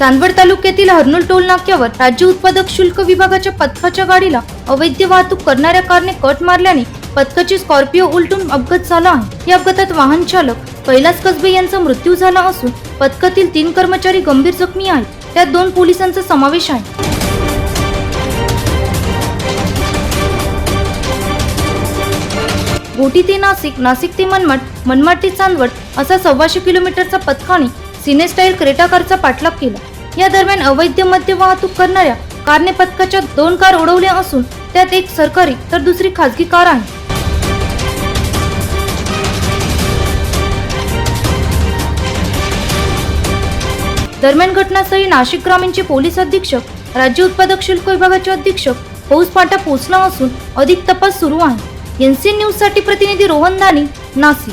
चांदवड तालुक्यातील हर्नुल टोल नाक्यावर राज्य उत्पादक शुल्क विभागाच्या पथकाच्या गाडीला अवैध वाहतूक करणाऱ्या कारने कट मारल्याने पथकाची स्कॉर्पिओ उलटून अपघात झाला आहे. या अपघातात वाहन चालक कैलास कसबे यांचा मृत्यू झाला असून पथकातील तीन कर्मचारी गंभीर जखमी आहेत. त्यात दोन पोलिसांचा समावेश आहे. घोटी ते नाशिक नाशिक ते मनमाड मनमाड ते चांदवड असा सव्वाशे किलोमीटरचा पथकाने सिनेस्टाईल क्रेटा कारचा पाठलाग केला. या दरम्यान अवैध मद्य वाहतूक करणाऱ्या कारने पथकाच्या दोन कार उडवल्या असून त्यात एक सरकारी तर दुसरी खासगी कार आहे. दरम्यान घटनास्थळी नाशिक ग्रामीणचे पोलीस अधीक्षक राज्य उत्पादक शुल्क विभागाचे अधीक्षक फौज पोहोचला असून अधिक तपास सुरू आहे. एनसीएन न्यूजसाठी प्रतिनिधी रोहन दानी नाशिक.